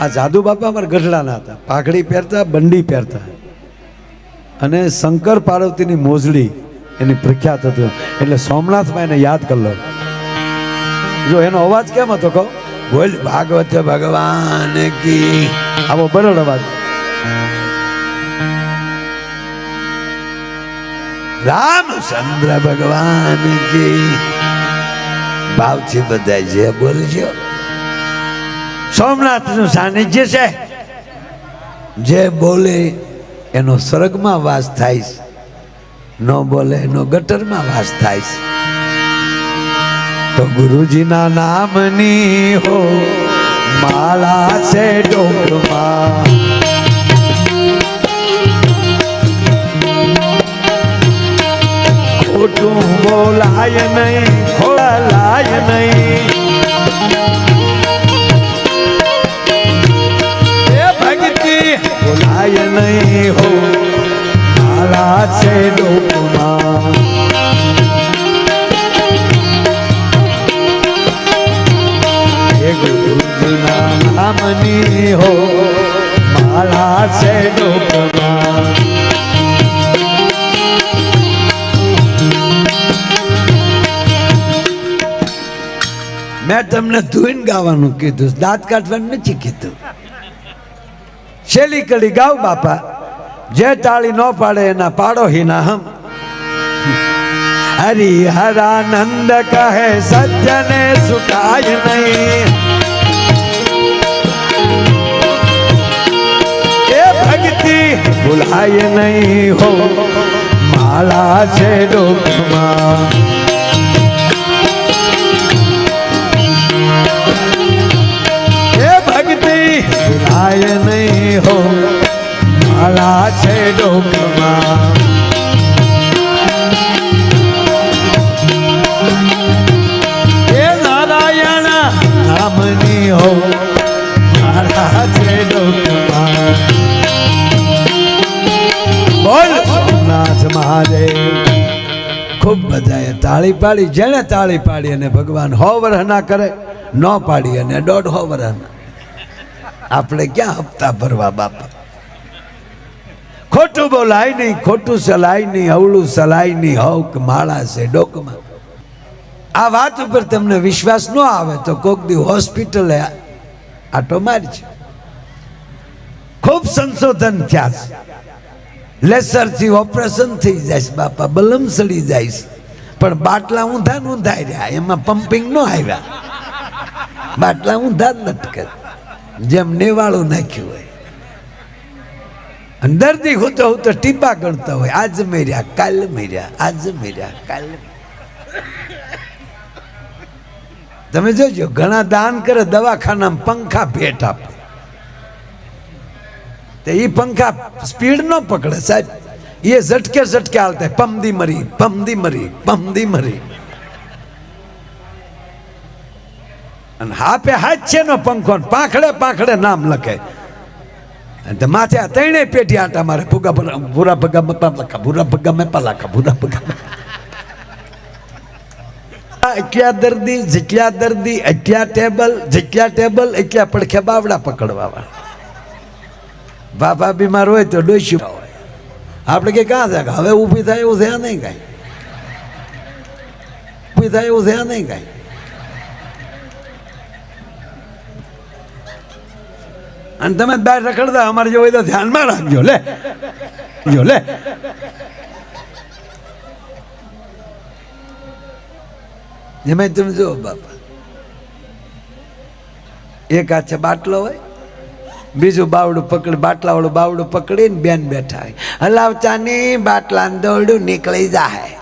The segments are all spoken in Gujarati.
આ જાદુ બાપા અમારા ગઢડાના હતા. પાઘડી પહેરતા, બંડી પહેરતા. અને શંકર પાર્વતીની મોજડી એની પ્રખ્યાત હતું. એટલે સોમનાથમાં એને યાદ કરી લો. જો એનો અવાજ કેમ હતો કહો? બોલ, ભાગવત ભગવાન કી. આવો બરડ અવાજ. રામચંદ્ર ભગવાન કી. ભાવથી બધા જે બોલજો. સોમનાથનું સાનિધ્ય છે. જે બોલે એનો સ્વર્ગમાં વાસ થાય ન બોલે એનો ગટરમાં વાસ થાય તો ગુરુજીના નામની હો, માલા છે ડોકમાં ખોટું બોલાય નહીં ખોળાય નહીં. બોલાય નહીં હો. મારા છે ડોકમાં. નામની હો. મારા છે મેં તમને ધોઈને ગાવાનું કીધું, દાંત કાઢવાનું નથી કીધું. શેલી કડી ગાવ બાપા. જે તાળી ન પાડે એના પાડો હિના હમ. હરિહરાનંદ કહે, સજ્જને સુકાય નહીં. એ ભક્તિ ભૂલાય નહીં હો. માળા છે ડોકમાં એ ભક્તિ ભૂલાય નહીં હો માળા છે ડોકમાં. એ નારાયણ નામની હો માળા છે મહાદેવ, ખૂબ બધાએ તાળી પાડી, જેણે તાળી પાડી અને ભગવાન હો ના કરે, ન પાડી અને દોઢ હો આપણે ક્યાં હપ્તા ભરવા બાપા? ખોટું બોલાય નહીં, ખોટું સલાય નહીં હવળું સલાય નહીં, હવક, માળા છે, ડોકમાં. આ વાત ઉપર તમને વિશ્વાસ ન આવે તો કોક દી હોસ્પિટલે આટો મારજો ખૂબ સંશોધન થયા છે. લેસરથી ઓપરેશન થઈ જાય છે, બાપા, બલમ સડી જાય છે. પણ બાટલા ઊંધા ઊંધા રહ્યા, એમાં પમ્પિંગ ન આવ્યા. બાટલા ઊંધા જ કર્યા. જેમ નેવાળું નાખ્યું હોય. અને દર્દી હું તો હું તો ટીપા ગણતા હોય. આજ મેર્યા, કાલ મેર્યા, આજ મેર્યા, કાલ તમે જોજો, ઘણા દાન કરે, દવાખાનામાં પંખા ભેટ આપે. તો એ પંખા સ્પીડ ન પકડે, સાહેબ. એ ઝટકે ઝટકે હાલતા પમદી મરી પમદી મરી પમદી મરી. અને હાપે હાથ છે નો પંખો ને પાંખડે પાંખડે નામ લખે અને તે માથે આ ત્રણેય પેટી આટા મારે ભૂગા ભૂરા ભગા મેં લખા ભૂરા ભગા મેં પલાખા ભૂરા ભગા મેં એટલા દર્દી જેટલા દર્દી એટલા ટેબલ જેટલા ટેબલ એટલા પડખે બાવડા પકડવા બાપા બીમાર હોય તો ડોસ્યું હોય આપણે કે કાં થાય હવે ઊભી થાય એવું થયા નહીં કાંઈ ઊભી થાય એવું થયા નહીં કાંઈ અને તમે બહાર રખડતા, અમારે જો હોય તો ધ્યાનમાં રાખજો, લે. જો, લે. એમાં તમે જો બાપા. એક હાથે બાટલો હોય, બીજું બાવડું પકડ, બાટલાવાળું બાવડું પકડીને બેન બેઠા હોય. હલાવચાની બાટલા દોરડું નીકળી જાય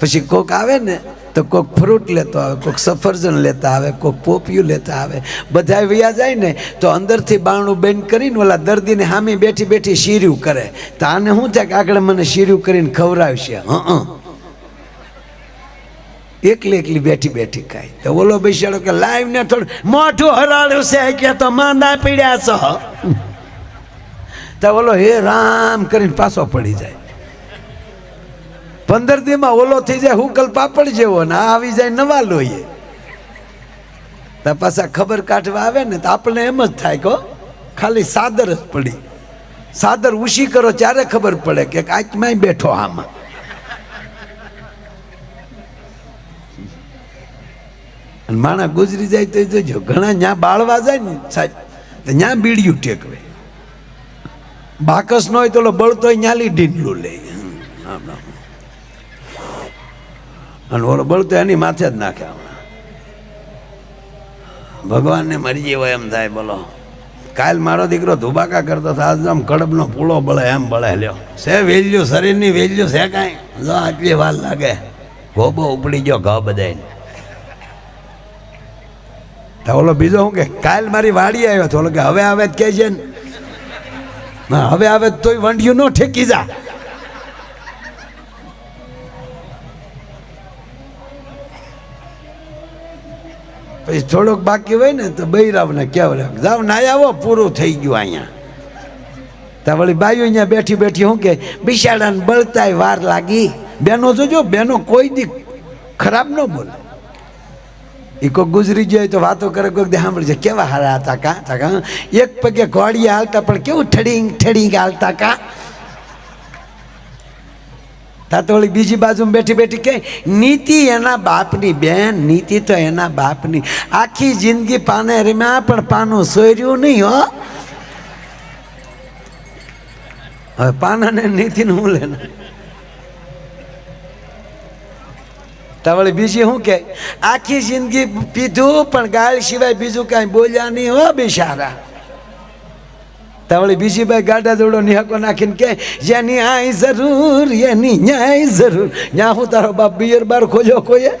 પછી કોક આવે ને, તો કોક ફ્રૂટ લેતો આવે, કોક સફરજન લેતા આવે, કોક પોપિયું લેતા આવે. બધા વ્યા જાય ને, તો અંદરથી બાણું બેન કરીને ઓલા દર્દીને હામી બેઠી બેઠી શીર્યું કરે. તો આને શું થાય કે આગળ મને શીર્યું કરીને ખવડાવશે? હં એકલી એકલી બેઠી બેઠી ખાય. તો ઓલો બેસાડો કે લાઈવ ને થોડું મોઢું હરાડ્યું છે કે તો માંદા પીડ્યા છો? તો ઓલો હે રામ કરીને પાછો પડી જાય. પંદર દીમાં ઓલો થઈ જાય, હુકલ પાપડ જેવો ને આ આવી જાય નવા લોહીએ તો પાછા ખબર કાઢવા આવે ને તો આપણને એમ જ થાય કહો ખાલી સાદર જ પડી. સાદર ઉશી કરો ત્યારે ખબર પડે કે કાચમાં બેઠો આમાં. અને માણા ગુજરી જાય તો જોજો, ઘણા ત્યાં બાળવા જાય ને સાહેબ ત્યાં બીડિયું ટેકવે. બાકસ ન હોય તો બળતો ન્યાલી ઢીંડલું લે. આમ. અને ઓલો બળતો એની માથે જ નાખે હમણાં. ભગવાનને મરજી હોય એમ થાય, બોલો. કાલ મારો દીકરો ધુબાકા કરતો હતો, આજ આમ કડબનો પૂળો બળે, એમ બળે લ્યો. છે વેલ્યુ, શરીરની વેલ્યુ છે કાંઈ? જો આટલી વાર લાગે ગોબો ઉપડી ગયો ઘ બધાય તો ઓલો બીજો શું કે, કાલ મારી વાડી આવ્યો તો ઓલો કે હવે આવે કે છે ને? ના, હવે આવે તોય વંડિયું ન ઠેકી જા. પછી થોડોક બાકી હોય ને તો બૈરાવને કહેવાય જાવ નાય આવો, પૂરું થઈ ગયું અહીંયા. ત્યાં વળી બાઈઓ અહીંયા બેઠી બેઠી શું કે બિશાળાને બળતાય વાર લાગી. બેનો જોજો, બેનો કોઈ દી ખરાબ ન બોલે. એ કોઈ ગુજરી જાય તો વાતો કરે કોઈક દે સાંભળી જાય કેવા હારા હતા કા? કા એક પગે ઘોડીએ હાલતા, પણ કેવું ઠડીંગ ઠડીંગ હાલતા કા? તા તો ઓલી બીજી બાજુ બેઠી બેઠી કે નીતિ એના બાપની બેન, નીતિ તો એના બાપની. આખી જિંદગી પાને રમ્યા, પણ પાનું સોર્યું નહીં, હો. હવે પાનાને નીતિને હું લેને તાવળી બીજી શું કે આખી જિંદગી પીધું, પણ ગાળ સિવાય બીજું કાંઈ બોલ્યા નહીં, હો, બિચારા. તાવળી બીજી બાઈ ગાડા જોડો નિહાકો નાખીને કે જેની આય જરૂર એની ન્યાય જરૂર. ન્યા હું તારો બાપ બિયર બાર ખોલ્યો કોઈએ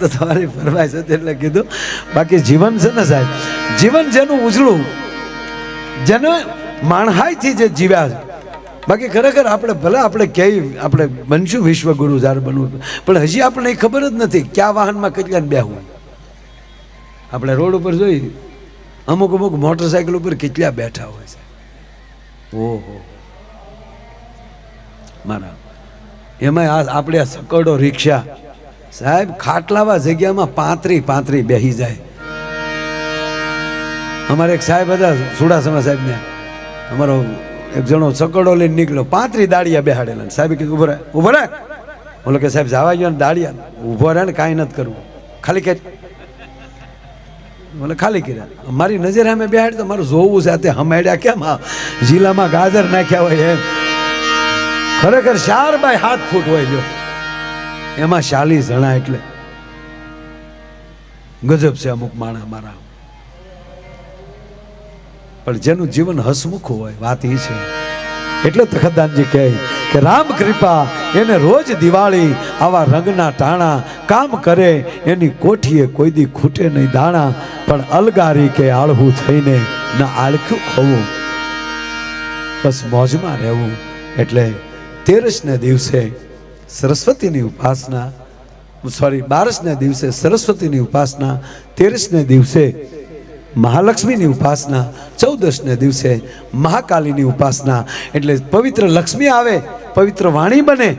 તો તમારી ફરમાઈશ હતી એટલે કીધું. બાકી જીવન છે ને સાહેબ, જીવન જેનું ઉજળું, જેને માણહાઈથી જે જીવ્યા છે. બાકી ખરેખર આપણે ભલે આપણે ક્યાંય, આપણે બનશું વિશ્વગુરુ જ્યારે બનવું, પણ હજી આપણને એ ખબર જ નથી કયા વાહનમાં કેટલાને બેહવું. આપણે રોડ ઉપર જોઈ, અમુક અમુક મોટરસાઇકલ ઉપર કેટલા બેઠા હોય છે. ઓહો. મારા. એમાં આ આપણે આ સકડો રિક્ષા. સાહેબ, ખાટલાવા જગ્યામાં પાંત્રી પાંત્રી બેસી જાય. અમારે એક સાહેબ હતા, સુડાસમા સાહેબને. અમારો એક જણો સકડો લઈને નીકળ્યો. પાંત્રી દાડિયા બેહાડેલા સાહેબ કીધું, ઊભો રહે ઊભો રહે બોલો કે, સાહેબ, જવા ગયો ને દાડિયા. ઊભો રહે ને કાંઈ નથી કરવું. ખાલી કે બોલે ખાલી કર્યા. મારી નજર સામે બેહાડ તો મારું જોવું છે તે હમેડ્યા કેમ આ જિલ્લામાં ગાજર નાખ્યા હોય એમ. ખરેખર ચાર બાય હાથ ફૂટ હોય જો એમાં ચાલીસ જણા એટલે. ગજબ છે અમુક માણા મારા. પણ જેનું જીવન હસમુખ હોય, વાત એ છે. એટલે તખતદાનજી કહે કે, રામ કૃપા એને રોજ દિવાળી આવા રંગના ટાણા કામ કરે, એની કોઠીએ કોઈ દી ખૂટે નહીં દાણા, પણ અલગારી કે આળવું થઈને ના આળખ્યું ખવું બસ મોજમાં રહેવું. એટલે તેરસને દિવસે સરસ્વતીની ઉપાસના, સોરી, બારસને દિવસે સરસ્વતીની ઉપાસના, તેરસને દિવસે મહાલક્ષ્મીની ઉપાસના ચૌદશને દિવસે મહાકાલીની ઉપાસના. એટલે પવિત્ર લક્ષ્મી આવે, પવિત્ર વાણી બને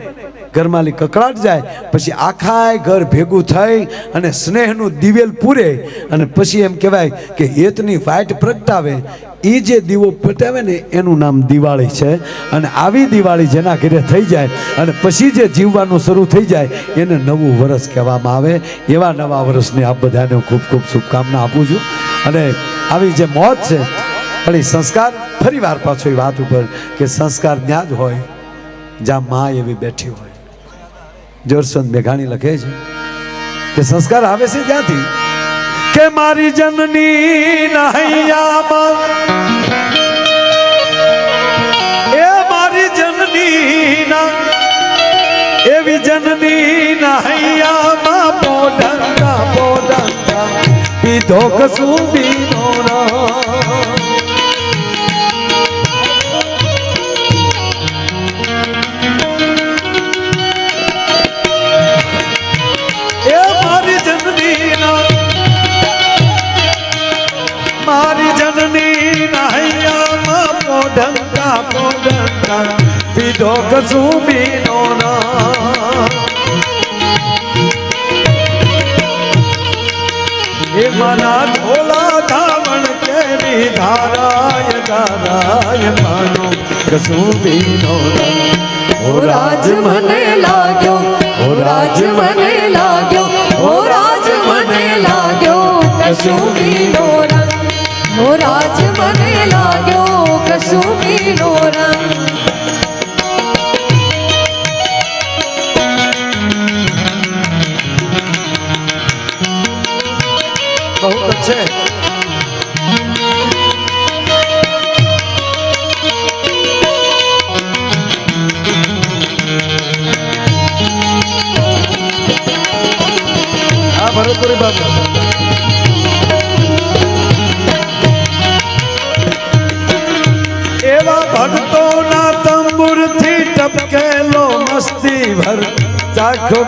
ઘરમાંની કકળાટ જાય, પછી આખાય ઘર ભેગું થઈ અને સ્નેહનું દિવેલ પૂરે. અને પછી એમ કહેવાય કે હેતની વાઇટ પ્રગટાવે એ જે દીવો પટાવે ને એનું નામ દિવાળી છે. અને આવી દિવાળી જેના ઘરે થઈ જાય અને પછી જે જીવવાનું શરૂ થઈ જાય, એને નવું વરસ કહેવામાં આવે. એવા નવા વર્ષને આપ બધાને ખૂબ ખૂબ શુભકામના આપું છું. અને આવી જે મોત છે પણ એ સંસ્કાર, ફરી વાર પાછો એ વાત ઉપર કે સંસ્કાર ત્યાં જ હોય, જ્યાં મા એવી બેઠી હોય. જોરસંદ મેઘાણી લખે છે કે સંસ્કાર આવે છે જ્યાંથી કે મારી જનની નહૈયામાં. એ મારી જનની ના, એવી જનની નહૈયામાં. બોડંગા બોડંગા પીધો કસું બીનો ના પીધો કશું બીનો ના એ મારા ઢોલા ધાવણ કેવી ધારાય ધારાય માનો કશું બીનો ના ઓ રાજ મને લાગ્યો ઓ રાજ મને લાગ્યો ઓ રાજ મને લાગ્યો કશું બીનો ના ઓ રાજ મને લાગ્યો કશું બીનો ના છે. હા ભરતપુરી બાબુ એવા ભક્તોના તંબુરથી ટપકેલો મસ્તી ભર. ચાખો